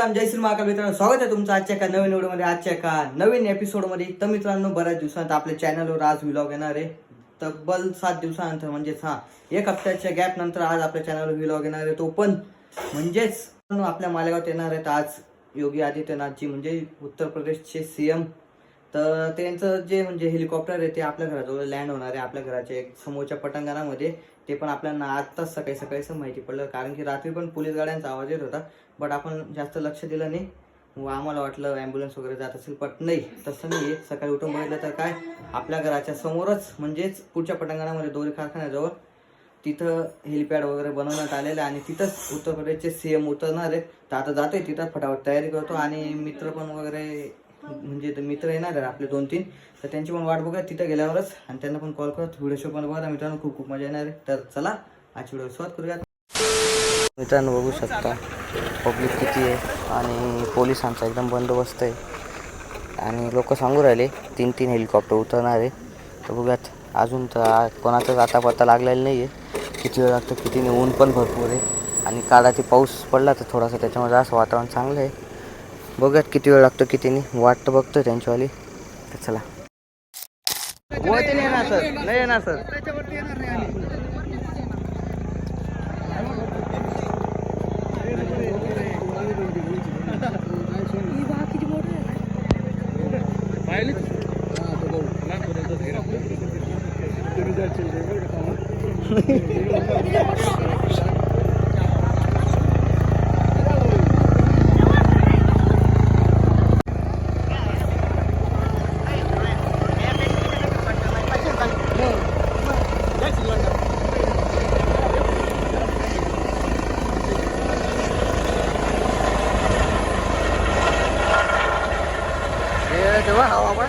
जय जय श्री महाकाल मित्रांनो स्वागत आहे तुमचं आजच्या एका नवीन व्हिडिओमध्ये. आजच्या एका नवीन एपिसोडमध्ये. तर मित्रांनो बऱ्याच दिवसांत आपल्या चॅनलवर आज व्लॉग येणार आहे. तब्बल सात दिवसानंतर म्हणजेच हा एक हप्त्याच्या गॅप नंतर आज आपल्या चॅनलवर व्लॉग येणार आहे. तो पण म्हणजेच आपल्या मालेगावात येणार आहेत आज योगी आदित्यनाथजी म्हणजे उत्तर प्रदेशचे सीएम तर त्यांचं जे म्हणजे हेलिकॉप्टर आहे ते आपल्या घराजवळ लँड होणार आहे. आपल्या घराच्या एक समोरच्या पटांगणामध्ये. ते पण आपल्याला आत्ताच सकाळी सकाळीच माहिती पडलं. कारण की रात्री पण पोलीस गाड्यांचा आवाज येत होता. बट आपण जास्त लक्ष दिलं नाही. व आम्हाला वाटलं ॲम्ब्युलन्स वगैरे जात असेल बट नाही. तसं नाही सकाळी उठून बघितलं तर काय? आपल्या घराच्या समोरच म्हणजेच पुढच्या पटांगणामध्ये दोरी कारखान्याजवळ तिथं हेलिपॅड वगैरे बनवण्यात आलेलं आहे आणि तिथंच उत्तर प्रदेशचे सी एम उतरणार आहे तर आता जातोय तिथं फटाफट तयारी करतो. आणि मित्र पण वगैरे म्हणजे मित्र येणार आहेत आपले दोन तीन तर त्यांची पण वाट बघा तिथं गेल्यावरच. आणि त्यांना पण कॉल करत व्हिडिओ शो पण बघा. मित्रांनो खूप खूप मजा येणार आहे. तर चला आज व्हिडिओ सुरुवात करूया मित्रांनो बघू शकता पब्लिक किती आहे आणि पोलिसांचा एकदम बंदोबस्त आहे. आणि लोक सांगू राहिले तीन तीन हेलिकॉप्टर उतरणार आहे. तर बघूयात अजून तर कोणाचाच आता पत्ता लागलेला नाही आहे किती वेळ लागतं किती नाही ऊन पण भरपूर आहे. आणि काळाची पाऊस पडला तर थोडासा त्याच्यामध्ये असं वातावरण चांगलं आहे. बघूयात किती वेळ लागतो किती नाही वाट तर बघतो त्यांच्यावाली. तर चला. वरती नाही येणार सर. नाही येणार सर तेव्हा हवा पण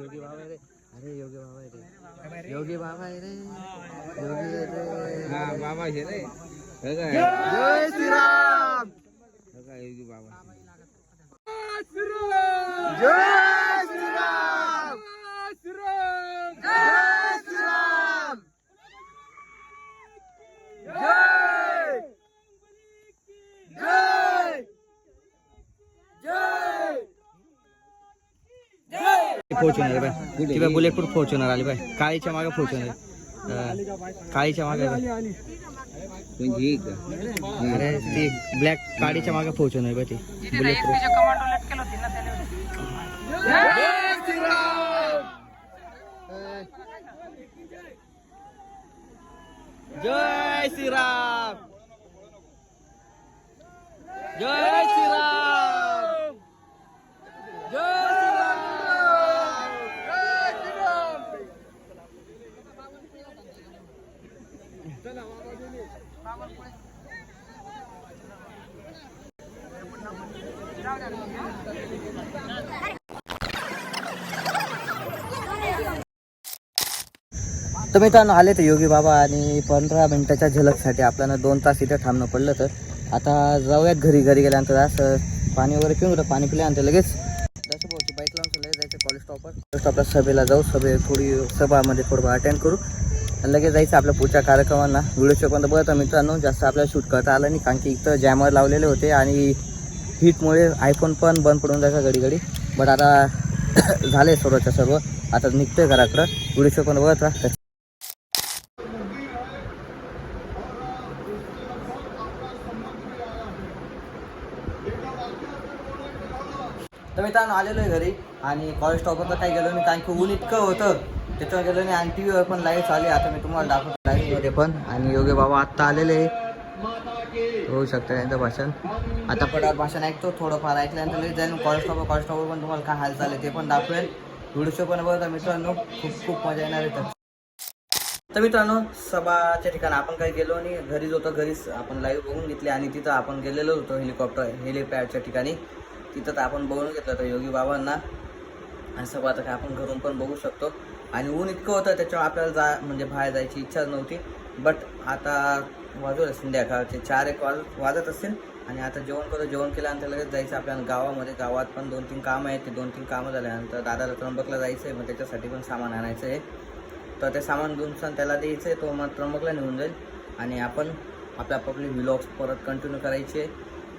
योगी बाबा रे. अरे योगी बाबा आहे रे. योगी बाबा आहे रे. योगी रे बाबा हे रे. जय श्रीराम. योगी बाबा? जय फॉर्च्युनर बाय ती बाय बुलेट प्रूफ फॉर्च्युनर आली बाय काळीच्या मागे फॉर्च्युनर काळीच्या मागे का? अरे ती ब्लॅक काळीच्या मागे फॉर्च्युनर बाय ती। बुलेट प्रूफ जय श्रीराम जय तर मित्रांनो आले तर योगी बाबा आणि पंधरा मिनटाच्या झलकसाठी. आपल्याला दोन तास इथे थांबणं पडलं तर. आता जाऊयात घरी. घरी गेल्यानंतर असं पाणी वगैरे पिऊन घेतो पाणी पिल्यानंतर लगेच जसं भाऊची बाईक लावून लगेच जायचं कॉलेज स्टॉपवर कॉलेज स्टॉपला सभेला जाऊ सभे थोडी सभामध्ये थोडं अटेंड करू. आणि लगेच जायचं आपल्या पुढच्या कार्यक्रमांना. व्हिडिओ शोपर्यंत बघतो मित्रांनो जास्त आपल्याला शूट करता आलं नाही कारण की इथं जॅमर लावलेले होते आणि हीटमुळे आयफोन पण बंद पडून जायचा घडी घडी बट आता झाले सर्वच्या सर्व आता निघतोय घराकडं. व्हिडिओ शोपर्यंत बघत राहा. तर आलेलो आहे घरी आणि कॉलेज स्टॉपवर तर काही गेलो नाही कारण की ऊन इतकं होतं. त्याच्यावर गेलो नाही आणि टी व्हीवर पण लाईव्ह चालू आता मी तुम्हाला दाखवतो लाईव्हमध्ये पण. आणि योगे बाबा आत्ता आलेले होऊ शकतं त्यांचं भाषण. आता पडावर भाषण ऐकतो थोडंफार ऐकल्यानंतर लगेच जाईल कॉलेज स्टॉपवर कॉलेज स्टॉपवर पण तुम्हाला काय हाल चालेल ते पण दाखवेल व्हिडिओ पण बघा मित्रांनो. खूप खूप मजा येणार आहे तर. मित्रांनो सभाच्या ठिकाणी आपण काही गेलो नाही. घरीच होतो घरीच आपण लाईव्ह बघून घेतली आणि तिथं आपण गेलेलो होतो हेलिकॉप्टर हेलिपॅडच्या ठिकाणी. तिथं तर आपण बघून घेतलं तर योगी बाबांना. आणि सभा आता काय आपण घरून पण बघू शकतो. आणि ऊन इतकं होतं त्याच्यामुळे आपल्याला जा म्हणजे बाहेर जायची इच्छाच नव्हती. बट आता वाजवलं संध्याकाळचे चार एक वाज वाजत असतील. आणि आता जेवण करतो जेवण केल्यानंतर लगेच जायचं आपल्याला गावामध्ये. गावात पण दोन तीन कामं आहेत. ते दोन तीन कामं झाल्यानंतर दादाला त्र्यंबकला जायचं आहे मग त्याच्यासाठी पण सामान आणायचं आहे. तर ते सामान दोन सण त्याला द्यायचं आहे तो मग त्र्यंबकला निघून जाईल. आणि आपण आपल्या आपापले व्लॉग्स परत कंटिन्यू करायचे.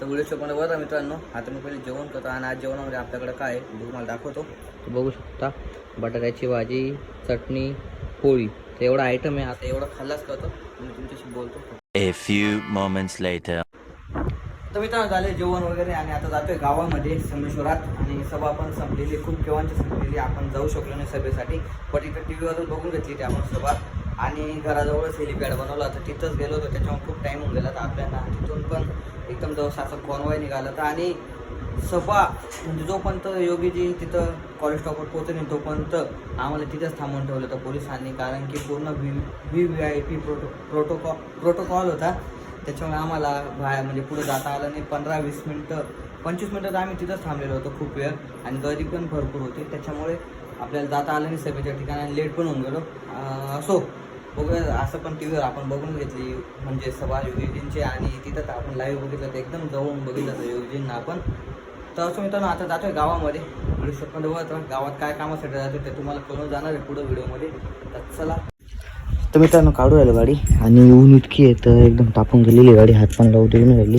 तर व्हिडिओ पण बघा मित्रांनो आता मी पहिले जेवण करतो आणि आज जेवणामध्ये आपल्याकडे काय आहे तुम्हाला दाखवतो. बघू शकता बटाट्याची भाजी चटणी पोळी. तर एवढा आयटम आहे आता एवढं खाल्लाच करतो. मी तुमच्याशी बोलतो. A few moments later. तर मित्रांनो झाले जेवण वगैरे आणि आता जातोय गावामध्ये संमेश्वरात आणि सभा पण संपलेली खूप केव्हाची संपलेली आपण जाऊ शकलो नाही सभेसाठी. पण इथं टी व्हीवरून बघून घेतली ती आपण सभा. आणि घराजवळच हेलिपॅड बनवला तर तिथंच गेलो होतो. त्याच्यामुळे खूप टाईम होऊन गेला तर आपल्याला. तिथून पण एकदम जवळ कॉनवॉय निघाला तर आणि सभा म्हणजे जोपर्यंत योगीजी तिथं कॉलेज स्टॉपवर पोहोचले नाही तोपर्यंत आम्हाला तिथंच थांबवून ठेवलं होतं पोलिसांनी. कारण की पूर्ण V V V I P proto protocol protocol होता. त्याच्यामुळे आम्हाला बाहेर म्हणजे पुढे जाता आलं नाही. पंधरा वीस मिनटं पंचवीस मिनटं तर आम्ही तिथंच थांबलेलो होतो खूप वेळ. आणि गर्दी पण भरपूर होती. त्याच्यामुळे आपल्याला जाता आलं नाही सभेच्या ठिकाणी लेट पण होऊन गेलो. असो बघूया असं पण टी व्हीवर आपण बघून घेतली म्हणजे सभा योगीजींची आणि तिथं आपण लाईव्ह बघितलं तर एकदम जवळून बघितलं तर योगीजींना आपण. तर असं मित्रांनो आता जातोय गावामध्ये. व्हिडिओ शॉटमध्ये बघत गावात काय कामासाठी जाते ते तुम्हाला कळून जाणार आहे पुढं व्हिडिओमध्ये. तर चला. तर मित्रांनो काढू राहिलो गाडी. आणि ऊन इतकी आहे तर एकदम तापून गेलेली गाडी. हात पण लावून देऊन राहिली.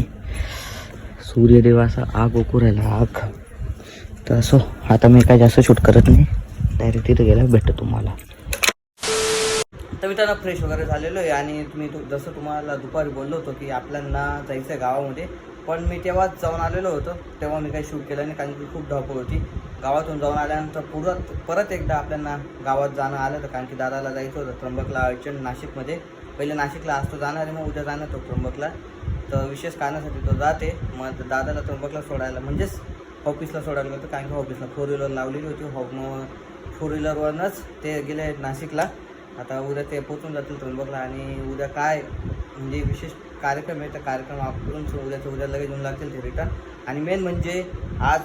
सूर्यदेव असा आग ओकू राहिला आग. तर असो आता मी काय जास्त शूट करत नाही. डायरेक्ट तिथं गेला भेटतो तुम्हाला. तर मित्रांनो फ्रेश वगैरे झालेलो आहे आणि तुम्ही जसं तुम्हाला दुपारी बोललो होतो की आपल्यांना जायचं आहे गावामध्ये पण मी तेव्हाच जाऊन आलेलो होतो. तेव्हा मी काही शूट केलं नाही कारण की खूप धावपळ होती. गावातून जाऊन आल्यानंतर परत परत एकदा आपल्याला गावात जाणं आलं तर कारण की दादाला जायचं होतं त्र्यंबकला अर्जंट नाशिकमध्ये. पहिले नाशिकला असतो जाणार आहे मग उद्या जाणार तो त्र्यंबकला. तर विशेष कारणासाठी तो जाते. मग दादाला त्र्यंबकला सोडायला म्हणजेच ऑफिसला सोडायला होतं कारण की ऑफिसला फोर व्हीलर लावलेली होती. हॉप फोर व्हीलरवरूनच ते गेले नाशिकला. आता उद्या ते पोचून जातील त्र्यंबकला आणि उद्या काय म्हणजे विशेष कार्यक्रम आहे त्या कार्यक्रम वापरून उद्याच्या उद्या लगेच येऊन लागतील ते रिटर्न. आणि मेन म्हणजे आज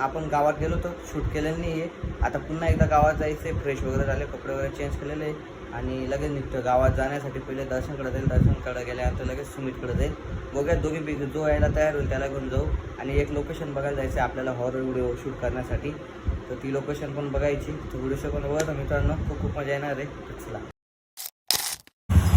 आपण गावात गेलो तर शूट केलेलं नाही आहे आता पुन्हा एकदा गावात जायचं आहे फ्रेश वगैरे झाले कपडे वगैरे चेंज केलेले आहे. आणि लगेच निघतो गावात जाण्यासाठी पहिले दर्शनकडे जाईल दर्शनकडे गेल्यानंतर लगेच सुमितकडे जाईल. बघूया दोघी जो यायला तयार होईल त्याला घेऊन जाऊ. आणि एक लोकेशन बघायला जायचं आहे आपल्याला हॉरर व्हिडिओ शूट करण्यासाठी. तर ती लोकेशन पण बघायची. तर व्हिडिओ पण बघा. मित्रांनो खूप खूप मजा येणार आहे. तर चला.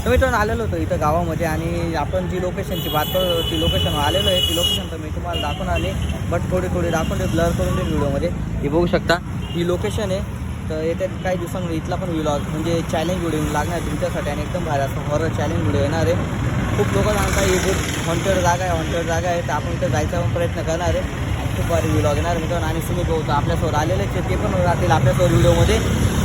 तर मित्रांनो आलेलो होतो इथं गावामध्ये आणि आपण जी लोकेशनची बात करतो ती लोकेशन आलेलो आहे. ती लोकेशन तर मी तुम्हाला दाखवून आले. बट थोडी थोडी दाखवून ब्लर करून देईल व्हिडिओमध्ये हे बघू शकता ही लोकेशन आहे. तर येत्या काही दिवसांमध्ये इथला पण व्हिलॉग म्हणजे चॅलेंज व्हिडिओ लागणार आहे तुमच्यासाठी आणि एकदम भारी असं हॉरर चॅलेंज व्हिडिओ येणार आहे. खूप लोक सांगतात ही खूप हॉन्टेड जागा आहे हॉन्टेड जागा आहे तर आपण इथं जायचा पण प्रयत्न करणार आहे. खूप भारी व्हिलॉग येणार मित्रांनो. आणि सुमित होतं आपल्यासोबत आलेलेच ते पण राहतील आपल्यासोबत व्हिडिओमध्ये.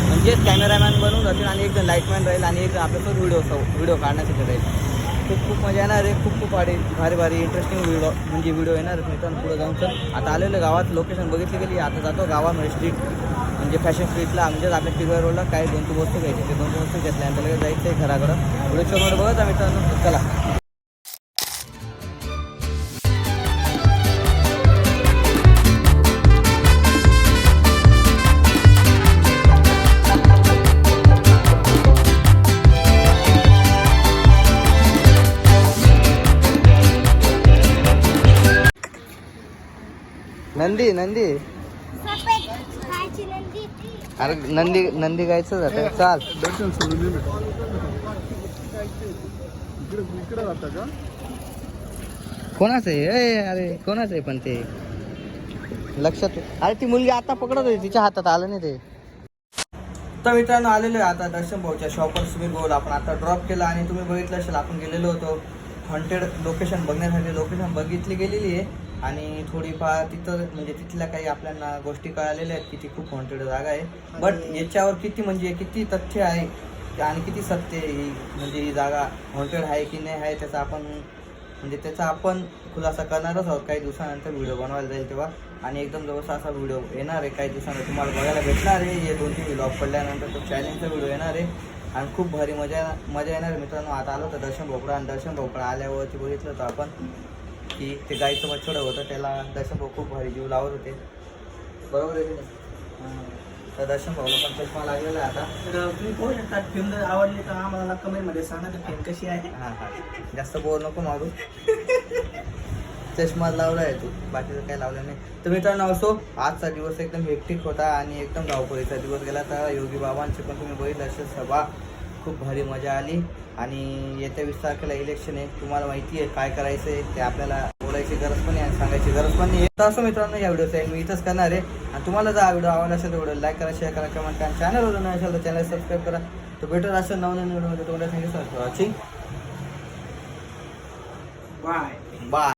म्हणजेच कॅमेरामॅन बनून जातील आणि एक जण लाईटमॅन राहील आणि एक आपल्यासोबत व्हिडिओ व्हिडिओ काढण्यासाठी राहील. खूप खूप मजा येणार आहे. खूप खूप भारी भारी भारी इंटरेस्टिंग व्हिडिओ म्हणजे व्हिडिओ येणार मित्र मित्रांनो पुढे जाऊन. तर आता आलेलं गावात. लोकेशन बघितली गेली. आता जातो गावामध्ये स्ट्रीट म्हणजे फॅशन स्ट्रीटला म्हणजेच आपल्या टिगर रोडला काही दोन तीन वस्तू घ्यायची. ते दोन तीन वस्तू घेतल्यानंतर लगेच जायचं आहे घराकडं. व्हिडिओ शोमध्ये बघत जा मित्रांनो. चला. नंदी नंदी. अरे नंदी नंदी गायचं जातं. चाल. दर्शन सोडून कोणाचं आहे? ए, अरे कोणाचं आहे पण ते? लक्षात अरे ती मुलगी आता पकडत होती. तिच्या हातात आलं नाही ते. तर मित्रांनो आलेलो आहे आता दर्शन भाऊच्या शॉपर सुमित भाऊला. आपण आता ड्रॉप केला आणि तुम्ही बघितलं असेल आपण गेलेलो होतो. हॉन्टेड लोकेशन बघण्यासाठी लोकेशन बघितली गेलेली आहे. आणि थोडीफार तिथं म्हणजे तिथल्या काही आपल्याला गोष्टी कळालेल्या आहेत की ती खूप हॉन्टेड जागा आहे. बट याच्यावर किती म्हणजे किती तथ्य आहे आणि किती सत्य आहे ही म्हणजे ही जागा हॉन्टेड आहे की नाही आहे त्याचा आपण म्हणजे त्याचा आपण खुलासा करणारच आहोत. काही दिवसानंतर व्हिडिओ बनवायला जाईल तेव्हा. आणि एकदम जवळचा असा व्हिडिओ येणार आहे. काही दिवसानंतर तुम्हाला बघायला भेटणार आहे. हे दोन तीन व्हिडिओ पडल्यानंतर तो चॅलेंजचा व्हिडिओ येणार आहे. आणि खूप भारी मजा मजा येणार आहे मित्रांनो. आता आलो होतं दर्शन भोपळा आणि दर्शन भोपळा आल्यावरती बघितलं होतं आपण की ते गाईचं बछडं होतं त्याला दर्शन भाऊ खूप भारी जीव लावत होते. बरोबर आहे की नाही? तर दर्शन भाऊला पण चष्मा लागलेला आहे आता. तर तुम्ही पाहू शकता फिल्म जर आवडली तर आम्हाला कमेंटमध्ये सांगा तर फिल्म कशी आहे? हां हां. जास्त बोर नको मारू. चष्मा लावला आहे तू. बाकीचं काही लावलं नाही. तर मित्रांनो असो आजचा दिवस एकदम हेक्टिक होता आणि एकदम धावपळीचा दिवस गेला. तर योगी बाबांची पण तुम्ही बघितलं असेल सभा. खूप भारी मजा आली. आणि येत्या वीस तारखेला इलेक्शन आहे. तुम्हाला माहिती आहे काय करायचं आहे ते आपल्याला बोलायची गरज पण आहे आणि सांगायची गरज पण नाही. तर असं मित्रांनो या व्हिडिओचा एक मी इथंच करणार आहे. आणि तुम्हाला जर हा व्हिडिओ आवडला असेल तर व्हिडिओ लाईक करा शेअर करा कमेंट करा. चॅनलवर नाही असेल तर चॅनल सबस्क्राईब करा. तर भेटत असेल नवनवीन व्हिडिओमध्ये तुम्हाला thank you sir watching bye bye